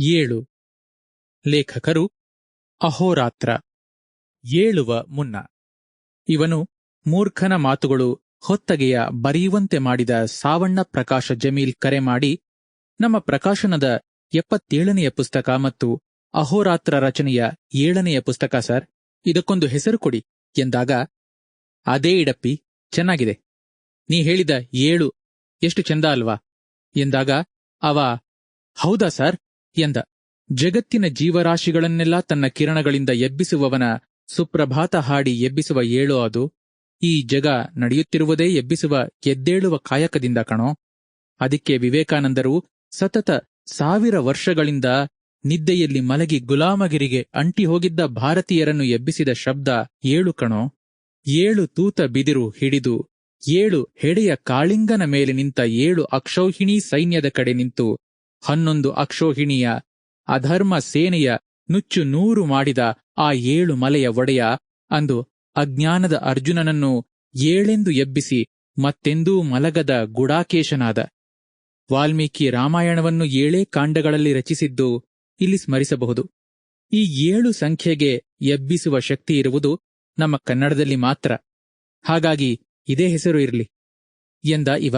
ಏಳು. ಲೇಖಕರು ಅಹೋರಾತ್ರ. ಏಳುವ ಮುನ್ನ. ಇವನು ಮೂರ್ಖನ ಮಾತುಗಳು ಹೊತ್ತಗೆಯ ಬರೆಯುವಂತೆ ಮಾಡಿದ ಸಾವಣ್ಣ ಪ್ರಕಾಶ ಜಮೀಲ್ ಕರೆ ಮಾಡಿ ನಮ್ಮ ಪ್ರಕಾಶನದ ಎಪ್ಪತ್ತೇಳನೆಯ ಪುಸ್ತಕ ಮತ್ತು ಅಹೋರಾತ್ರ ರಚನೆಯ ಏಳನೆಯ ಪುಸ್ತಕ, ಸರ್. ಇದಕ್ಕೊಂದು ಹೆಸರು ಕೊಡಿ ಎಂದಾಗ, ಅದೇ ಇಡಪ್ಪಿ, ಚೆನ್ನಾಗಿದೆ. ನೀ ಹೇಳಿದ ಏಳು ಎಷ್ಟು ಚೆಂದ ಅಲ್ವಾ ಎಂದಾಗ, ಅವ, ಹೌದಾ, ಸರ್? ಎಂದ, ಜಗತ್ತಿನ ಜೀವರಾಶಿಗಳನ್ನೆಲ್ಲ ತನ್ನ ಕಿರಣಗಳಿಂದ ಎಬ್ಬಿಸುವವನ ಸುಪ್ರಭಾತ ಹಾಡಿ ಎಬ್ಬಿಸುವ ಏಳು ಅದು, ಈ ಜಗ ನಡೆಯುತ್ತಿರುವುದೇ ಎಬ್ಬಿಸುವ ಎದ್ದೇಳುವ ಕಾಯಕದಿಂದ ಕಣೋ. ಅದಕ್ಕೆ ವಿವೇಕಾನಂದರು ಸತತ ಸಾವಿರ ವರ್ಷಗಳಿಂದ ನಿದ್ದೆಯಲ್ಲಿ ಮಲಗಿ ಗುಲಾಮಗಿರಿಗೆ ಅಂಟಿ ಹೋಗಿದ್ದ ಭಾರತೀಯರನ್ನು ಎಬ್ಬಿಸಿದ ಶಬ್ದ ಏಳು ಕಣೋ. ಏಳು ತೂತ ಬಿದಿರು ಹಿಡಿದು, ಏಳು ಹೆಡೆಯ ಕಾಳಿಂಗನ ಮೇಲೆ ನಿಂತ ಏಳು ಅಕ್ಷೌಹಿಣಿ ಸೈನ್ಯದ ಕಡೆ ನಿಂತು ಹನ್ನೊಂದು ಅಕ್ಷೋಹಿಣಿಯ ಅಧರ್ಮ ಸೇನೆಯ ನುಚ್ಚು ನೂರು ಮಾಡಿದ ಆ ಏಳು ಮಲೆಯ ಒಡೆಯ ಅಂದು ಅಜ್ಞಾನದ ಅರ್ಜುನನನ್ನು ಏಳೆಂದು ಎಬ್ಬಿಸಿ ಮತ್ತೆಂದೂ ಮಲಗದ ಗುಡಾಕೇಶನಾದ. ವಾಲ್ಮೀಕಿ ರಾಮಾಯಣವನ್ನು ಏಳೇ ಕಾಂಡಗಳಲ್ಲಿ ರಚಿಸಿದ್ದು ಇಲ್ಲಿ ಸ್ಮರಿಸಬಹುದು. ಈ ಏಳು ಸಂಖ್ಯೆಗೆ ಎಬ್ಬಿಸುವ ಶಕ್ತಿ ಇರುವುದು ನಮ್ಮ ಕನ್ನಡದಲ್ಲಿ ಮಾತ್ರ. ಹಾಗಾಗಿ ಇದೇ ಹೆಸರು ಇರಲಿ. ಎಂದ ಇವ.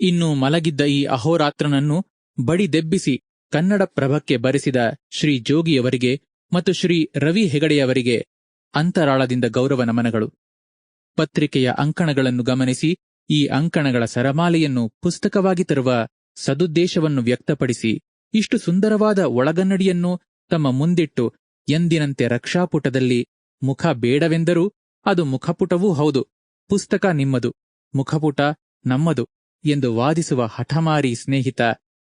ಇನ್ನು ಮಲಗಿದ್ದ ಈ ಅಹೋರಾತ್ರನನ್ನು ಬಡಿದೆಬ್ಬಿಸಿ ಕನ್ನಡ ಪ್ರಭಕ್ಕೆ ಬರೆಸಿದ ಶ್ರೀ ಜೋಗಿಯವರಿಗೆ ಮತ್ತು ಶ್ರೀ ರವಿ ಹೆಗಡೆಯವರಿಗೆ ಅಂತರಾಳದಿಂದ ಗೌರವ ನಮನಗಳು. ಪತ್ರಿಕೆಯ ಅಂಕಣಗಳನ್ನು ಗಮನಿಸಿ, ಈ ಅಂಕಣಗಳ ಸರಮಾಲೆಯನ್ನು ಪುಸ್ತಕವಾಗಿ ತರುವ ಸದುದ್ದೇಶವನ್ನು ವ್ಯಕ್ತಪಡಿಸಿ, ಇಷ್ಟು ಸುಂದರವಾದ ಒಳಗನ್ನಡಿಯನ್ನು ತಮ್ಮ ಮುಂದಿಟ್ಟು ಎಂದಿನಂತೆ ರಕ್ಷಾಪುಟದಲ್ಲಿ ಮುಖ ಬೇಡವೆಂದರೂ ಅದು ಮುಖಪುಟವೂ ಹೌದು, ಪುಸ್ತಕ ನಿಮ್ಮದು, ಮುಖಪುಟ ನಮ್ಮದು ಎಂದು ವಾದಿಸುವ ಹಠಮಾರಿ ಸ್ನೇಹಿತ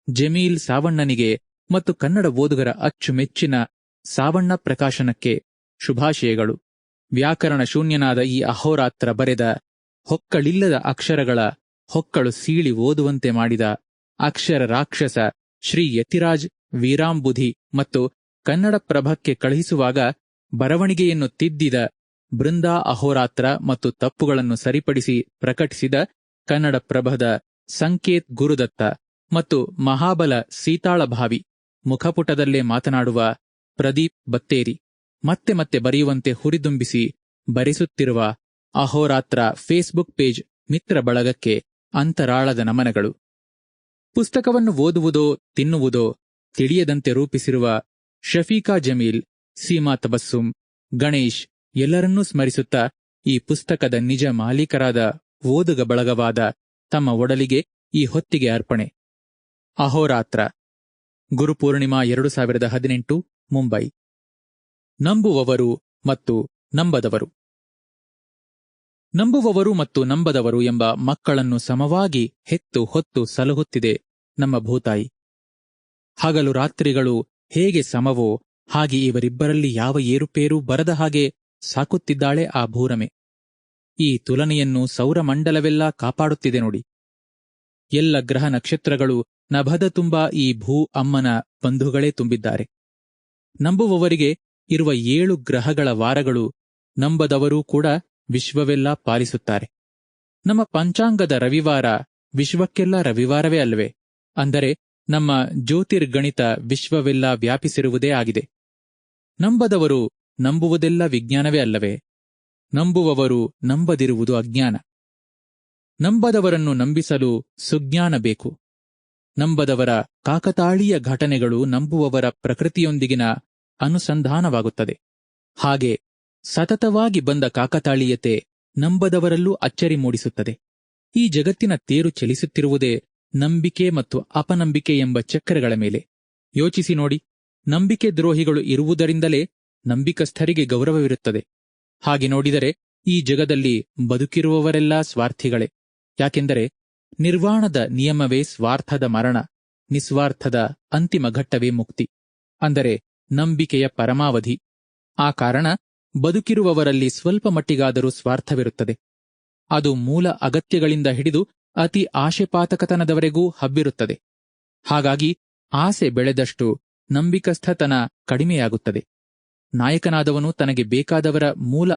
ಜಮೀಲ್ ಸಾವಣ್ಣನಿಗೆ ಮತ್ತು ಕನ್ನಡ ಓದುಗರ ಅಚ್ಚುಮೆಚ್ಚಿನ ಸಾವಣ್ಣ ಪ್ರಕಾಶನಕ್ಕೆ ಶುಭಾಶಯಗಳು. ವ್ಯಾಕರಣ ಶೂನ್ಯನಾದ ಈ ಅಹೋರಾತ್ರ ಬರೆದ ಹೊಕ್ಕಳಿಲ್ಲದ ಅಕ್ಷರಗಳ ಹೊಕ್ಕಳು ಸೀಳಿ ಓದುವಂತೆ ಮಾಡಿದ ಅಕ್ಷರ ರಾಕ್ಷಸ ಶ್ರೀ ಯತಿರಾಜ್ ವೀರಾಂಬುಧಿ ಮತ್ತು ಕನ್ನಡ ಪ್ರಭಕ್ಕೆ ಕಳುಹಿಸುವಾಗ ಬರವಣಿಗೆಯನ್ನು ತಿದ್ದಿದ ಬೃಂದಾ ಅಹೋರಾತ್ರ ಮತ್ತು ತಪ್ಪುಗಳನ್ನು ಸರಿಪಡಿಸಿ ಪ್ರಕಟಿಸಿದ ಕನ್ನಡ ಪ್ರಭದ ಸಂಕೇತ್ ಗುರುದತ್ತ ಮತ್ತು ಮಹಾಬಲ ಸೀತಾಳಭಾವಿ ಮುಖಪುಟದಲ್ಲೇ ಮಾತನಾಡುವ ಪ್ರದೀಪ್ ಬತ್ತೇರಿ ಮತ್ತೆ ಮತ್ತೆ ಬರೆಯುವಂತೆ ಹುರಿದುಂಬಿಸಿ ಬರಿಸುತ್ತಿರುವ ಅಹೋರಾತ್ರ ಫೇಸ್ಬುಕ್ ಪೇಜ್ ಮಿತ್ರ ಬಳಗಕ್ಕೆ ಅಂತರಾಳದ ನಮನಗಳು. ಪುಸ್ತಕವನ್ನು ಓದುವುದೋ ತಿನ್ನುವುದೋ ತಿಳಿಯದಂತೆ ರೂಪಿಸಿರುವ ಶಫೀಕಾ ಜಮೀಲ್, ಸೀಮಾ ತಬಸ್ಸುಂ, ಗಣೇಶ್ ಎಲ್ಲರನ್ನೂ ಸ್ಮರಿಸುತ್ತಾ ಈ ಪುಸ್ತಕದ ನಿಜ ಮಾಲೀಕರಾದ ಓದುಗ ಬಳಗವಾದ ತಮ್ಮ ಒಡಲಿಗೆ ಈ ಹೊತ್ತಿಗೆ ಅರ್ಪಣೆ. ಅಹೋರಾತ್ರ. ಗುರುಪೂರ್ಣಿಮಾ ಎರಡು ಸಾವಿರದ ಹದಿನೆಂಟು, ಮುಂಬೈ. ನಂಬುವವರು ಮತ್ತು ನಂಬದವರು. ನಂಬುವವರು ಮತ್ತು ನಂಬದವರು ಎಂಬ ಮಕ್ಕಳನ್ನು ಸಮವಾಗಿ ಹೆತ್ತು ಹೊತ್ತು ಸಲಹುತ್ತಿದೆ ನಮ್ಮ ಭೂತಾಯಿ. ಹಗಲು ರಾತ್ರಿಗಳು ಹೇಗೆ ಸಮವೋ ಹಾಗೆ ಇವರಿಬ್ಬರಲ್ಲಿ ಯಾವ ಏರುಪೇರು ಬರದ ಹಾಗೆ ಸಾಕುತ್ತಿದ್ದಾಳೆ ಆ ಭೂರಮೆ. ಈ ತುಲನೆಯನ್ನು ಸೌರಮಂಡಲವೆಲ್ಲ ಕಾಪಾಡುತ್ತಿದೆ ನೋಡಿ. ಎಲ್ಲ ಗ್ರಹ ನಕ್ಷತ್ರಗಳು ನಭದ ತುಂಬ ಈ ಭೂ ಅಮ್ಮನ ಬಂಧುಗಳೇ ತುಂಬಿದ್ದಾರೆ. ನಂಬುವವರಿಗೆ ಇರುವ ಏಳು ಗ್ರಹಗಳ ವಾರಗಳು ನಂಬದವರೂ ಕೂಡ ವಿಶ್ವವೆಲ್ಲ ಪಾಲಿಸುತ್ತಾರೆ. ನಮ್ಮ ಪಂಚಾಂಗದ ರವಿವಾರ ವಿಶ್ವಕ್ಕೆಲ್ಲ ರವಿವಾರವೇ ಅಲ್ವೇ ಅಂದರೆ ನಮ್ಮ ಜ್ಯೋತಿರ್ಗಣಿತ ವಿಶ್ವವೆಲ್ಲ ವ್ಯಾಪಿಸಿರುವುದೇ ಆಗಿದೆ. ನಂಬದವರು ನಂಬುವುದೆಲ್ಲ ವಿಜ್ಞಾನವೇ ಅಲ್ಲವೇ? ನಂಬುವವರು ನಂಬದಿರುವುದು ಅಜ್ಞಾನ. ನಂಬದವರನ್ನು ನಂಬಿಸಲು ಸುಜ್ಞಾನ ಬೇಕು. ನಂಬದವರ ಕಾಕತಾಳೀಯ ಘಟನೆಗಳು ನಂಬುವವರ ಪ್ರಕೃತಿಯೊಂದಿಗಿನ ಅನುಸಂಧಾನವಾಗುತ್ತದೆ. ಹಾಗೆ ಸತತವಾಗಿ ಬಂದ ಕಾಕತಾಳೀಯತೆ ನಂಬದವರಲ್ಲೂ ಅಚ್ಚರಿ ಮೂಡಿಸುತ್ತದೆ. ಈ ಜಗತ್ತಿನ ತೇರು ಚಲಿಸುತ್ತಿರುವುದೇ ನಂಬಿಕೆ ಮತ್ತು ಅಪನಂಬಿಕೆ ಎಂಬ ಚಕ್ರಗಳ ಮೇಲೆ. ಯೋಚಿಸಿ ನೋಡಿ, ನಂಬಿಕೆ ದ್ರೋಹಿಗಳು ಇರುವುದರಿಂದಲೇ ನಂಬಿಕಸ್ಥರಿಗೆ ಗೌರವವಿರುತ್ತದೆ. ಹಾಗೆ ನೋಡಿದರೆ ಈ ಜಗದಲ್ಲಿ ಬದುಕಿರುವವರೆಲ್ಲ ಸ್ವಾರ್ಥಿಗಳೇ. ಯಾಕೆಂದರೆ ನಿರ್ವಾಣದ ನಿಯಮವೇ ಸ್ವಾರ್ಥದ ಮರಣ, ನಿಸ್ವಾರ್ಥದ ಅಂತಿಮ ಘಟ್ಟವೇ ಮುಕ್ತಿ. ಅಂದರೆ ನಂಬಿಕೆಯ ಪರಮಾವಧಿ. ಆ ಕಾರಣ ಬದುಕಿರುವವರಲ್ಲಿ ಸ್ವಲ್ಪ ಮಟ್ಟಿಗಾದರೂ ಸ್ವಾರ್ಥವಿರುತ್ತದೆ. ಅದು ಮೂಲ ಅಗತ್ಯಗಳಿಂದ ಹಿಡಿದು ಅತಿ ಆಶೆಪಾತಕತನದವರೆಗೂ ಹಬ್ಬಿರುತ್ತದೆ. ಹಾಗಾಗಿ ಆಸೆ ಬೆಳೆದಷ್ಟು ನಂಬಿಕಸ್ಥತನ ಕಡಿಮೆಯಾಗುತ್ತದೆ. ನಾಯಕನಾದವನು ತನಗೆ ಬೇಕಾದವರ ಮೂಲ